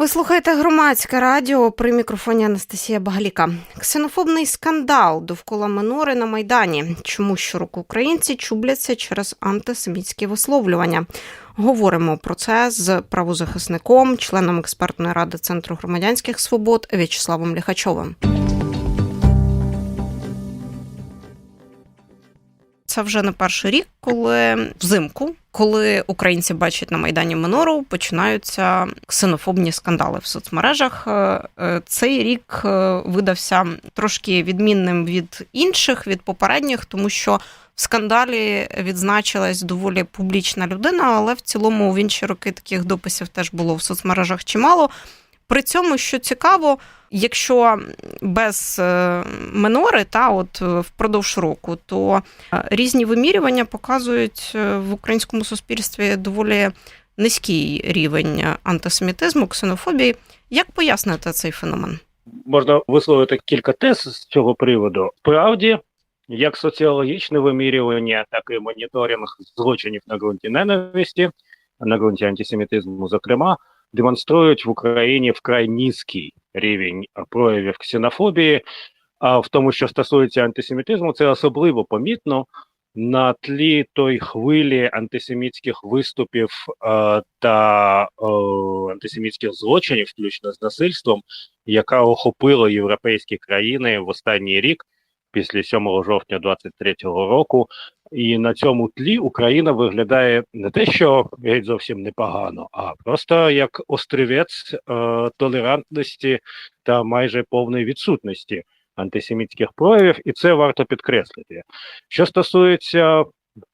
Ви слухаєте громадське радіо при мікрофоні Анастасія Багаліка. Ксенофобний скандал довкола минори на майдані. Чому щороку українці чубляться через антисемітські висловлювання? Говоримо про це з правозахисником, членом експертної ради Центру громадянських свобод В'ячеславом Ліхачовим. Це вже не перший рік, коли взимку, коли українці бачать на майдані Минору, починаються ксенофобні скандали в соцмережах. Е, е, Цей рік е, видався трошки відмінним від інших, від попередніх, тому що в скандалі відзначилась доволі публічна людина, але в цілому в інші роки таких дописів теж було в соцмережах чимало. При цьому, що цікаво, якщо без е, минори, та от е, впродовж року, то е, різні вимірювання показують в українському суспільстві доволі низький рівень антисемітизму, ксенофобії. Як пояснити цей феномен? можна висловити кілька тез з цього приводу. Справді, як соціологічне вимірювання, так і моніторинг злочинів на ґрунті ненависті, на ґрунті антисемітизму, зокрема, демонструють в Україні вкрай низький рівень проявів ксенофобії. А в тому, що стосується антисемітизму, це особливо помітно на тлі той хвилі антисемітських виступів е, та е, антисемітських злочинів, включно з насильством, яка охопила європейські країни в останній рік, після 7 жовтня 23-го року. І на цьому тлі Україна виглядає не те, що геть зовсім непогано, а просто як острівець е, толерантності та майже повної відсутності антисемітських проявів, і це варто підкреслити. Що стосується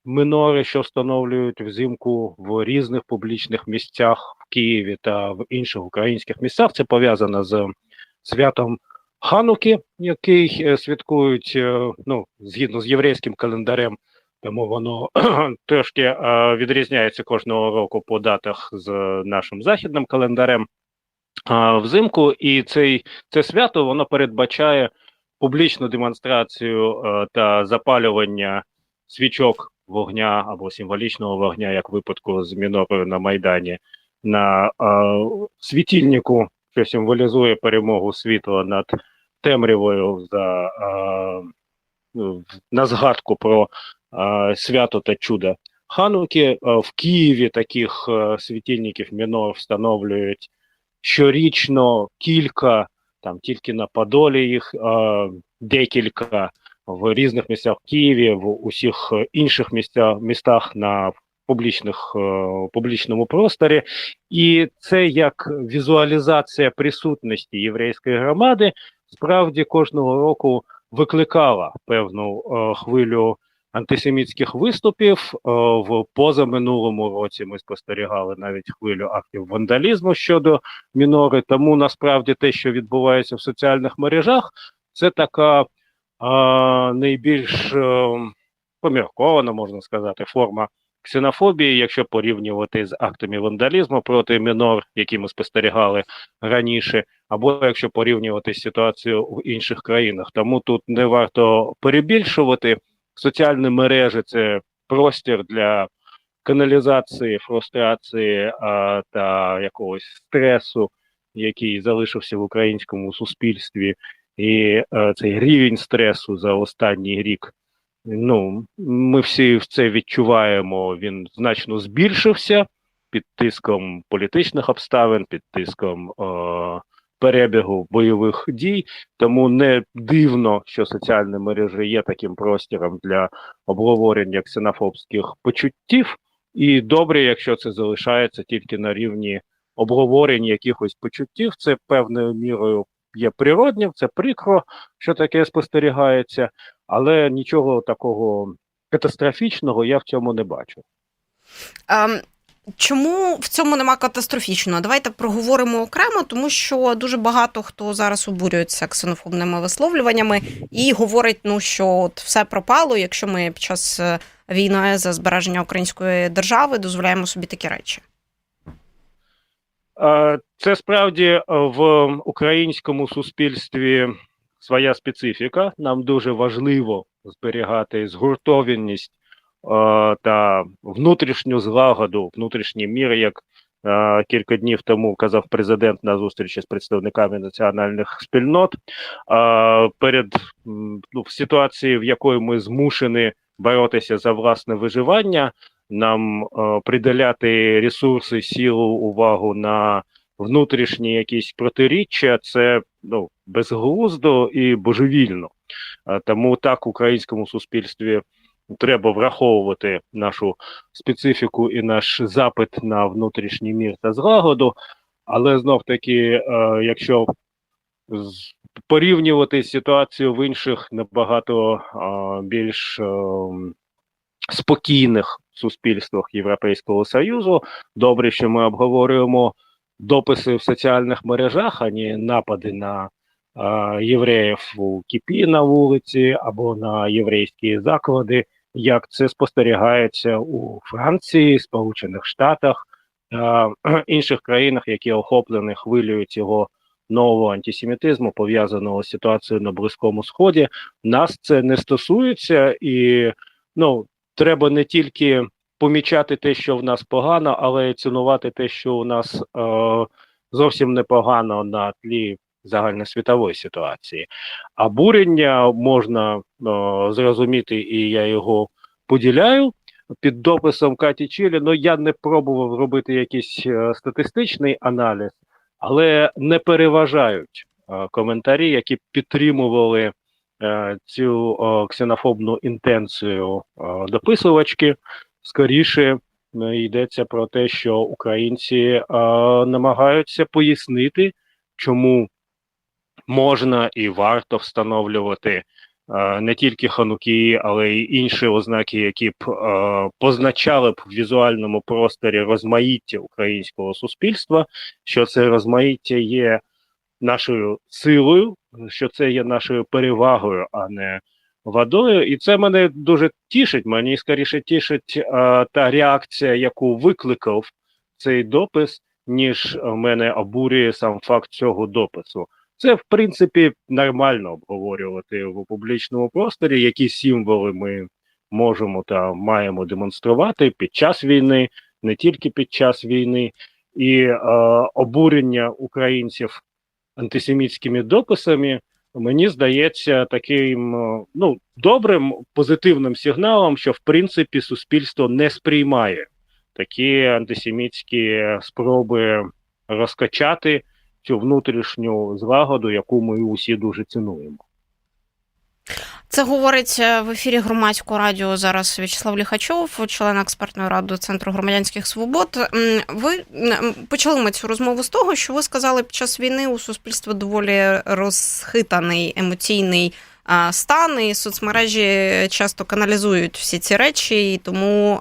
минори, що встановлюють взимку в різних публічних місцях в Києві та в інших українських місцях, це пов'язано з святом Хануки, який е, святкують е, ну, згідно з єврейським календарем. Тому воно трошки е, відрізняється кожного року по датах з нашим західним календарем. Е, взимку, і цей це свято воно передбачає публічну демонстрацію е, та запалювання свічок вогня або символічного вогня, як в випадку з мінорою на Майдані, на е, світильнику, що символізує перемогу світла над темрявою за е, ну, на згадку про е, свято та чудо Хануки. В Києві таких світильників мінор встановлюють щорічно кілька, там тільки на Подолі їх декілька в різних місцях Києві, в усіх інших місцях містах на публічних публічному просторі, і це як візуалізація присутності єврейської громади справді кожного року викликала певну е, хвилю антисемітських виступів. Е, в позаминулому році ми спостерігали навіть хвилю актів вандалізму щодо мінори. Тому насправді те, що відбувається в соціальних мережах, це така е, найбільш е, поміркована, можна сказати, форма ксенофобії, якщо порівнювати з актами вандалізму проти мінор, які ми спостерігали раніше, або якщо порівнювати з ситуацією в інших країнах. Тому тут не варто перебільшувати соціальні мережі це простір для каналізації, фрустрації а, та якогось стресу, який залишився в українському суспільстві, і а, цей рівень стресу за останній рік. Ну, ми всі це відчуваємо. Він значно збільшився під тиском політичних обставин, під тиском е, перебігу бойових дій. Тому не дивно, що соціальні мережі є таким простором для обговорення ксенофобських почуттів, і добре, якщо це залишається тільки на рівні обговорення якихось почуттів, це певною мірою є природнім, це прикро, що таке спостерігається, але нічого такого катастрофічного я в цьому не бачу. Ем, Чому в цьому нема катастрофічного? Давайте проговоримо окремо, тому що дуже багато хто зараз обурюється ксенофобними висловлюваннями і говорить, ну що от все пропало, якщо ми під час е, війни за збереження української держави дозволяємо собі такі речі. Е, Це справді е, в українському суспільстві своя специфіка. Нам дуже важливо зберігати згуртованість та внутрішню злагоду, внутрішній мір, як е, кілька днів тому казав президент на зустрічі з представниками національних спільнот. Е, перед ну, в ситуації, в якої ми змушені боротися за власне виживання, нам е, приділяти ресурси, силу, увагу на внутрішні якісь протиріччя, це ну безглуздо і божевільно. Е, Тому так українському суспільстві треба враховувати нашу специфіку і наш запит на внутрішній мір та злагоду. Але знов таки, е, якщо порівнювати ситуацію в інших набагато е, більш е, спокійних суспільствах Європейського Союзу, добре, що ми обговорюємо дописи в соціальних мережах, а не напади на е, євреїв у Кіпі на вулиці або на єврейські заклади, як це спостерігається у Франції, Сполучених Штатах та інших країнах, які охоплені хвилею цього нового антисемітизму, пов'язаного з ситуацією на Близькому Сході. Нас це не стосується, і ну треба не тільки помічати те, що в нас погано, але й цінувати те, що у нас е, зовсім непогано на тлі загальносвітової ситуації. А бурення можна е, зрозуміти, і я його поділяю під дописом Каті Чілі. Ну я не пробував робити якийсь е, статистичний аналіз, але не переважають е, коментарі, які підтримували е, цю е, ксенофобну інтенцію е, дописувачки. Скоріше е, йдеться про те, що українці е, намагаються пояснити, чому можна і варто встановлювати е, не тільки хануки, але й інші ознаки, які б е, позначали б в візуальному просторі розмаїття українського суспільства, що це розмаїття є нашою силою, що це є нашою перевагою, а не водою. І це мене дуже тішить. Мені скоріше тішить е, та реакція, яку викликав цей допис, ніж мене обурює сам факт цього допису. Це в принципі нормально обговорювати в публічному просторі, які символи ми можемо та маємо демонструвати під час війни, не тільки під час війни, і е, обурення українців антисемітськими дописами. Мені здається таким е, ну добрим позитивним сигналом, що в принципі суспільство не сприймає такі антисемітські спроби розкачати цю внутрішню злагоду, яку ми усі дуже цінуємо. Це говорить е, в ефірі громадського радіо зараз В'ячеслав Ліхачов, член експертної ради Центру громадянських свобод. Ви почали ми цю розмову з того, що ви сказали, під час війни у суспільства доволі розхитаний емоційний стан, і соцмережі часто каналізують всі ці речі, і тому.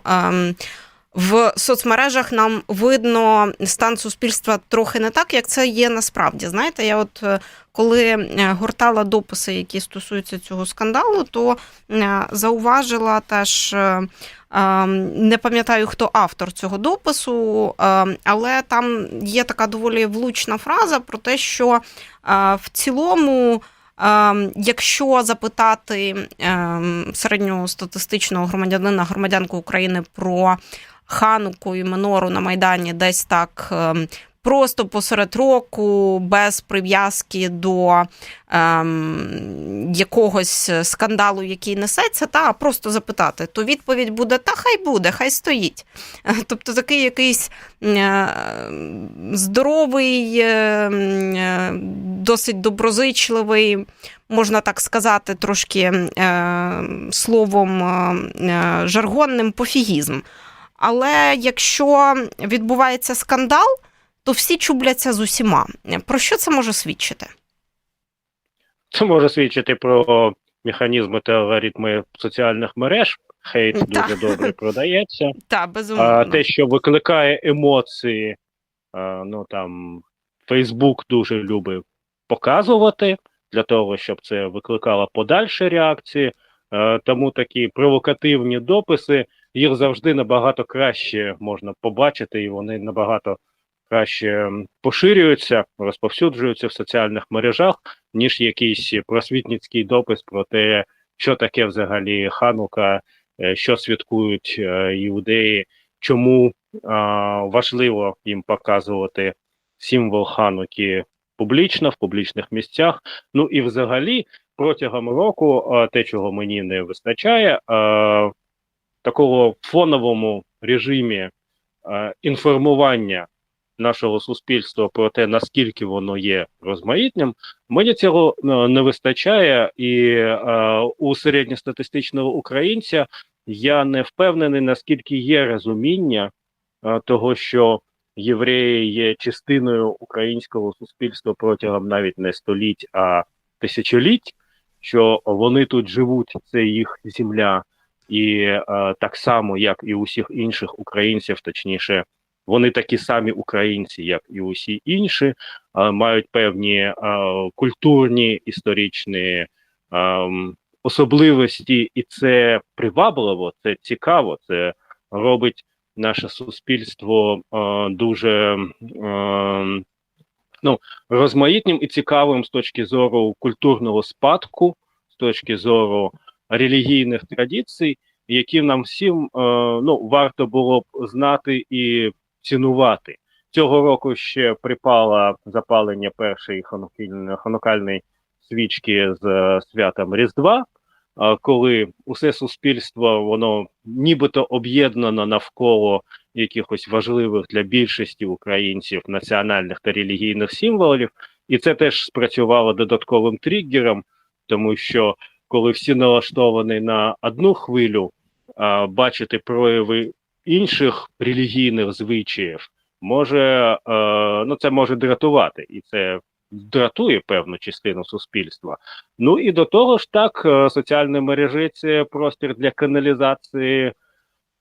Ем, в соцмережах нам видно стан суспільства трохи не так, як це є насправді. Знаєте, я от е, коли е, гортала дописи, які стосуються цього скандалу, то е, зауважила теж. Не пам'ятаю, хто автор цього допису, але там є така доволі влучна фраза про те, що в цілому, якщо запитати е, середньостатистичного громадянина, громадянку України про Хануку і Менору на Майдані десь так ем, просто посеред року, без прив'язки до ем, якогось скандалу, який несеться, та просто запитати, то відповідь буде: та хай буде, хай стоїть. Тобто такий якийсь е, здоровий, е, е, досить доброзичливий. Можна так сказати, трошки е, словом е, жаргонним пофігізм. Але якщо відбувається скандал, то всі чубляться з усіма. Про що це може свідчити? Це може свідчити про механізми та алгоритми соціальних мереж. Хейт Так. дуже добре продається. Та, безумовно. А те, що викликає емоції, а, ну там Фейсбук дуже любить показувати для того, щоб це викликало подальші реакції. Е, Тому такі провокативні дописи їх завжди набагато краще можна побачити, і вони набагато краще поширюються, розповсюджуються в соціальних мережах, ніж якийсь просвітницький допис про те, що таке взагалі ханука, е, що святкують е, іудеї, чому важливо їм показувати символ Хануки публічно, в публічних місцях. Ну і взагалі протягом року те, чого мені не вистачає, такого фоновому режимі а, інформування нашого суспільства про те, наскільки воно є розмаїтним, мені цього е, не вистачає, і е, у середньостатистичного українця я не впевнений, наскільки є розуміння е, того, що євреї є частиною українського суспільства протягом навіть не століть, а тисячоліть, що вони тут живуть, це їх земля, і е, так само, як і усіх інших українців, точніше, вони такі самі українці, як і усі інші, е, мають певні е, культурні історичні е, особливості, і це привабливо, це цікаво, це робить наше суспільство е, дуже е, ну, розмаїтним і цікавим з точки зору культурного спадку, з точки зору релігійних традицій, які нам всім е, ну, варто було б знати і цінувати. Цього року ще припало запалення першої ханукальної свічки з е, святом Різдва коли усе суспільство воно нібито об'єднано навколо якихось важливих для більшості українців національних та релігійних символів, і це теж спрацювало додатковим тригером, тому що коли всі налаштовані на одну хвилю, а, бачити прояви інших релігійних звичаїв, може е, ну це може дратувати, і це дратує певну частину суспільства. Ну і до того ж, так, е, соціальні мережі це простір для каналізації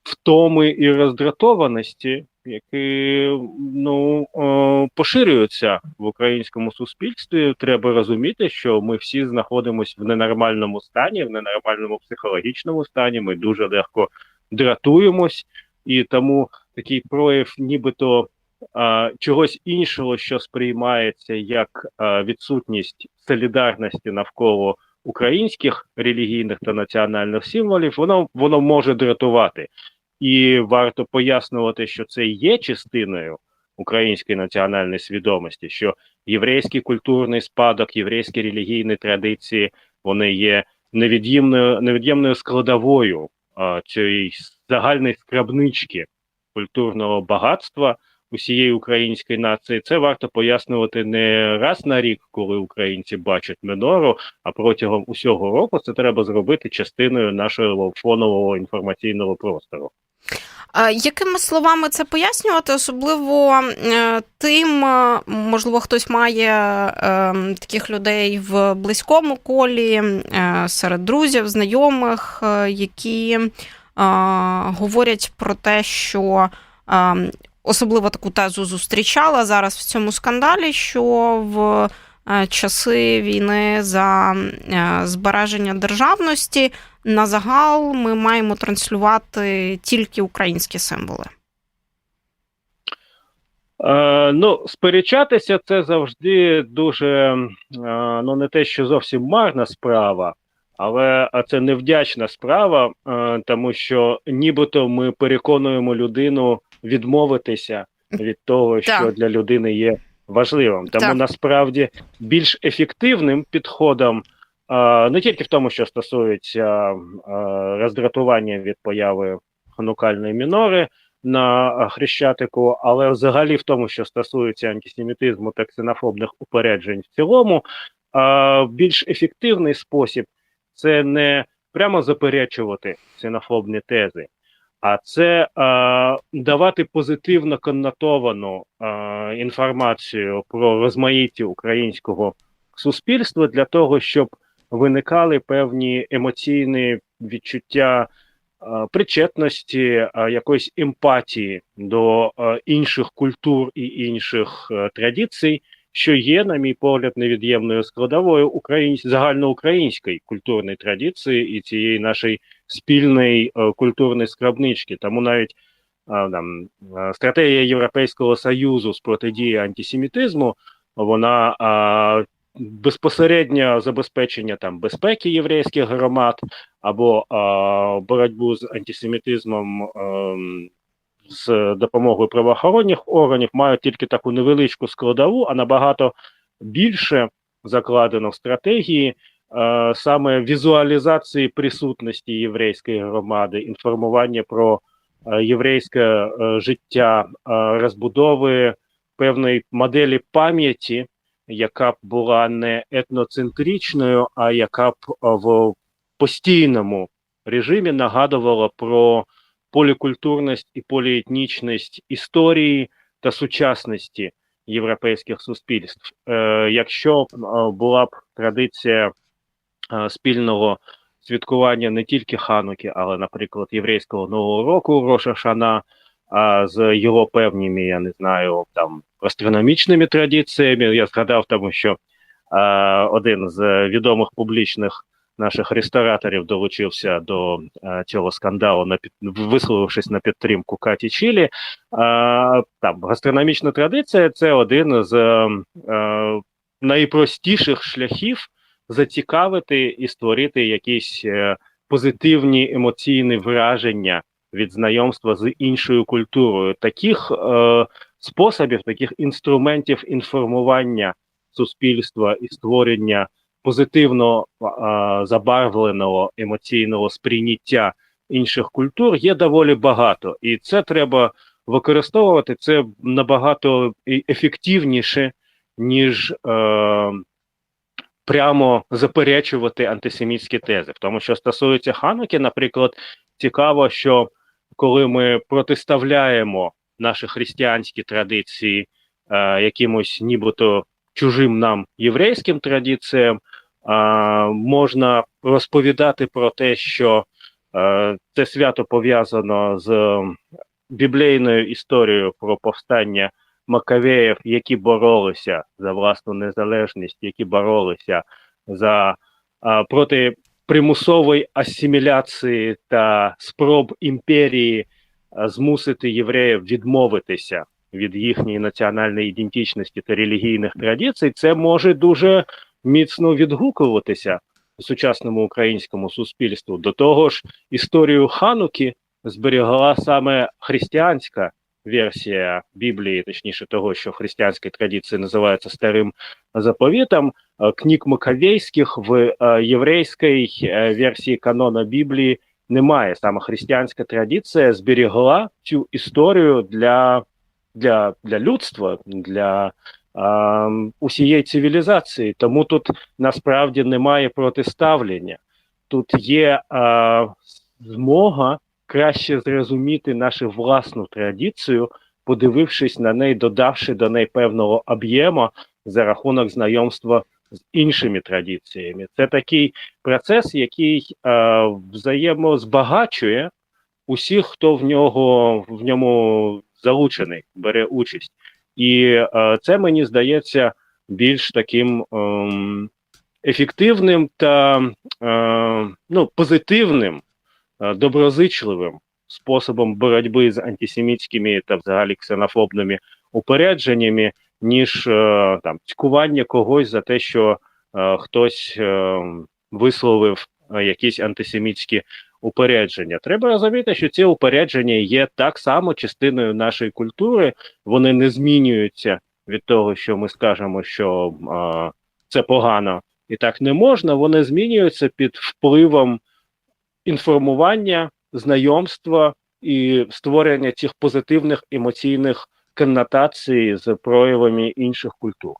втоми і роздратованості, які ну поширюються в українському суспільстві. Треба розуміти, що ми всі знаходимося в ненормальному стані, в ненормальному психологічному стані. Ми дуже легко дратуємось, і тому такий прояв, нібито чогось іншого, що сприймається як відсутність солідарності навколо українських релігійних та національних символів, воно воно може дратувати, і варто пояснювати, що це є частиною української національної свідомості, що єврейський культурний спадок, єврейські релігійні традиції вони є невід'ємною невід'ємною складовою а, цієї загальної скрабнички культурного багатства усієї української нації, це варто пояснювати не раз на рік, коли українці бачать минору, а протягом усього року це треба зробити частиною нашого фонового інформаційного простору. Якими словами це пояснювати? Особливо е, тим, е, можливо, хтось має е, таких людей в близькому колі, серед друзів, знайомих, які говорять про те, що особливо таку тезу зустрічала зараз в цьому скандалі, що в часи війни за е, збереження державності на загал ми маємо транслювати тільки українські символи. Е, ну, сперечатися це завжди дуже е, ну не те, що зовсім марна справа, але це невдячна справа, е, тому що нібито ми переконуємо людину відмовитися від того, що так. для людини є важливим. Тому так. насправді більш ефективним підходом. Не тільки в тому, що стосується роздратування від появи ханукальної мінори на хрещатику, але взагалі в тому, що стосується антисемітизму та ксенофобних упереджень в цілому, більш ефективний спосіб це не прямо заперечувати ксенофобні тези, а це е, давати позитивно коннотовану е, інформацію про розмаїття українського суспільства для того, щоб виникали певні емоційні відчуття е, причетності, е, якоїсь емпатії до е, інших культур і інших е, традицій, що є, на мій погляд, невід'ємною складовою українсь... загальноукраїнської культурної традиції і цієї нашої спільної е, культурної скрабнички. Тому навіть е, там е, стратегія Європейського союзу з протидії антисемітизму, вона безпосередньо забезпечення там безпеки єврейських громад або боротьбу з антисемітизмом. Е, з допомогою правоохоронних органів мають тільки таку невеличку складову, а набагато більше закладено в стратегії саме візуалізації присутності єврейської громади, інформування про е, єврейське е, життя, е, розбудови певної моделі пам'яті, яка б була не етноцентричною, а яка б е, в постійному режимі нагадувала про полікультурність і поліетнічність історії та сучасності європейських суспільств. Е, якщо е, була б традиція е, спільного святкування не тільки Хануки, але, наприклад, єврейського нового року Роша Шана, а з його певними, я не знаю, там астрономічними традиціями. Я згадав, тому що е, один з відомих публічних наших рестораторів долучився до е, цього скандалу, на під, висловившись на підтримку Каті Чілі. Е, там гастрономічна традиція це один з е, е, найпростіших шляхів зацікавити і створити якісь е, позитивні емоційні враження від знайомства з іншою культурою. Таких е, способів, таких інструментів інформування суспільства і створення позитивно а, забарвленого емоційного сприйняття інших культур є доволі багато, і це треба використовувати це набагато ефективніше, ніж е, прямо заперечувати антисемітські тези. В тому, що стосується Хануки, наприклад, цікаво, що коли ми протиставляємо наші християнські традиції е, якимось нібито чужим нам єврейським традиціям, а, можна розповідати про те, що е, це свято пов'язано з біблійною історією про повстання Макавеїв, які боролися за власну незалежність, які боролися за а, проти примусової асиміляції та спроб імперії змусити євреїв відмовитися від їхньої національної ідентичності та релігійних традицій, це може дуже міцно відгукуватися сучасному українському суспільству. До того ж, історію Хануки зберігала саме християнська версія Біблії, точніше того, що в християнській традиції називається старим заповітом. Е, Книг Макавейських в е, єврейській е, версії канона Біблії немає. Саме християнська традиція зберігла цю історію для, для, для людства, для усієї цивілізації. Тому тут насправді немає протиставлення. Тут є а, змога краще зрозуміти нашу власну традицію, подивившись на неї, додавши до неї певного об'єму за рахунок знайомства з іншими традиціями. Це такий процес, який е, взаємозбагачує усіх, хто в нього в ньому залучений, бере участь. І е, це мені здається більш таким ем, ефективним та е, ну, позитивним, е, доброзичливим способом боротьби з антисемітськими та взагалі ксенофобними упередженнями, ніж е, там цькування когось за те, що е, хтось е, висловив е, якісь антисемітські упередження. Треба розуміти, що ці упередження є так само частиною нашої культури, вони не змінюються від того, що ми скажемо, що е, це погано і так не можна. Вони змінюються під впливом інформування, знайомства і створення цих позитивних емоційних коннотацій з проявами інших культур.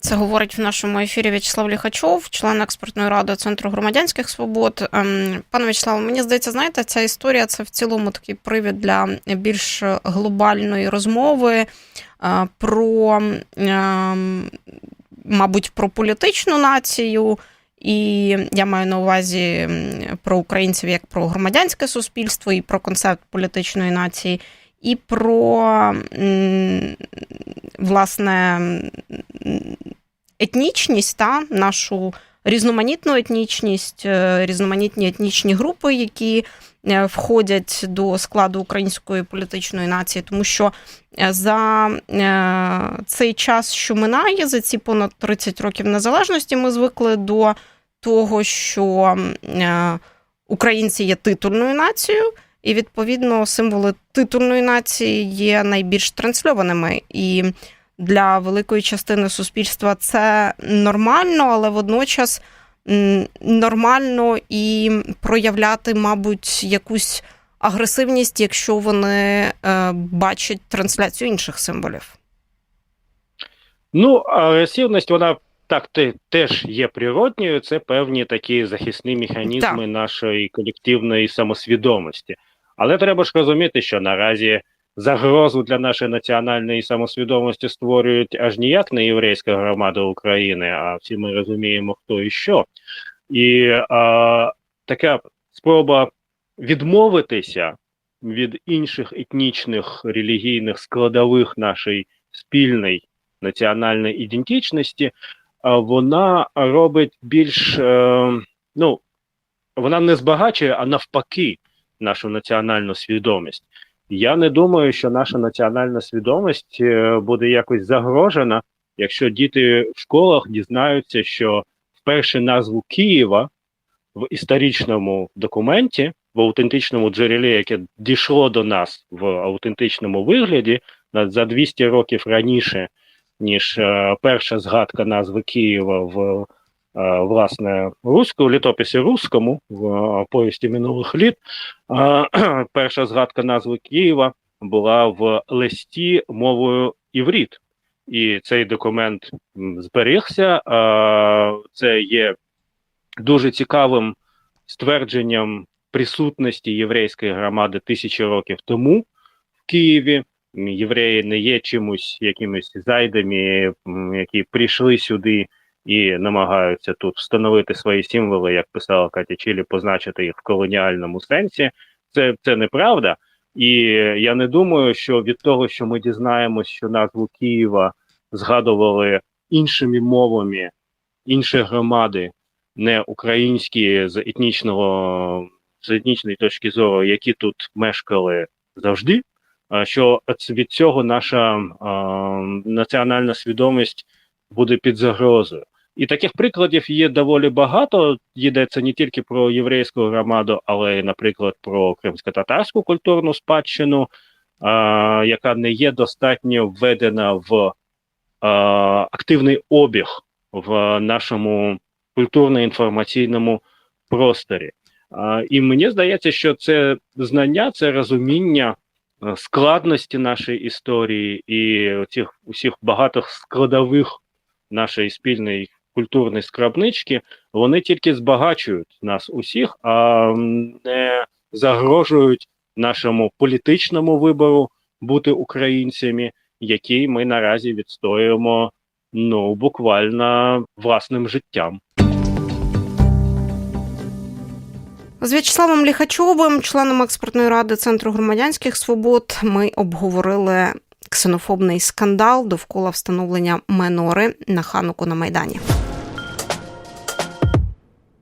Це говорить в нашому ефірі В'ячеслав Ліхачов, член експертної ради Центру громадянських свобод. Ем, Пане В'ячеславе, мені здається, знаєте, ця історія це в цілому такий привід для більш глобальної розмови е, про, ем, мабуть, про політичну націю. І я маю на увазі про українців як про громадянське суспільство, і про концепт політичної нації, і про власне етнічність та нашу різноманітну етнічність, е, різноманітні етнічні групи, які е, входять до складу української політичної нації, тому що е, за цей час, що минає, за ці понад 30 років незалежності, ми звикли до того, що е, українці є титульною нацією. і відповідно символи титульної нації є найбільш трансльованими. І для великої частини суспільства це нормально, але водночас нормально і проявляти, мабуть, якусь агресивність, якщо вони е, бачать трансляцію інших символів. Ну, агресивність, вона так те, теж є природньою, це певні такі захисні механізми нашої колективної самосвідомості. Але треба ж розуміти, що наразі загрозу для нашої національної самосвідомості створюють аж ніяк не єврейська громада України, а всі ми розуміємо, хто і що. І а, така спроба відмовитися від інших етнічних релігійних складових нашої спільної національної ідентичності, вона робить більш е, ну вона не збагачує, а навпаки, нашу національну свідомість. Я не думаю, що наша національна свідомість е, буде якось загрожена, якщо діти в школах дізнаються, що вперше назву Києва в історичному документі, в аутентичному джерелі, яке дійшло до нас в аутентичному вигляді, за 200 років раніше, ніж е, перша згадка назви Києва в е, власне руську, літописі руському в е, повісті минулих літ. Перша згадка назви Києва була в листі мовою івріт. І цей документ зберігся. Це є дуже цікавим ствердженням присутності єврейської громади тисячі років тому в Києві. Євреї не є чимось якимись зайдами, які прийшли сюди і намагаються тут встановити свої символи, як писала Катя Чілі, позначити їх в колоніальному сенсі. Це, це неправда. І я не думаю, що від того, що ми дізнаємось, що назву Києва згадували іншими мовами, інші громади, не українські з етнічного з етнічної точки зору, які тут мешкали завжди. Що від цього наша національна свідомість буде під загрозою. І таких прикладів є доволі багато. Йдеться не тільки про єврейську громаду, але й, наприклад, про кримсько-татарську культурну спадщину, а, яка не є достатньо введена в а, активний обіг в нашому культурно-інформаційному просторі. А, і мені здається, що це знання, це розуміння складності нашої історії і цих усіх багатих складових нашої спільної культурної скрабнички, вони тільки збагачують нас усіх, а не загрожують нашому політичному вибору бути українцями, який ми наразі відстоюємо ну буквально власним життям. З В'ячеславом Ліхачовим, членом експертної ради Центру громадянських свобод, ми обговорили ксенофобний скандал довкола встановлення менори на хануку на майдані.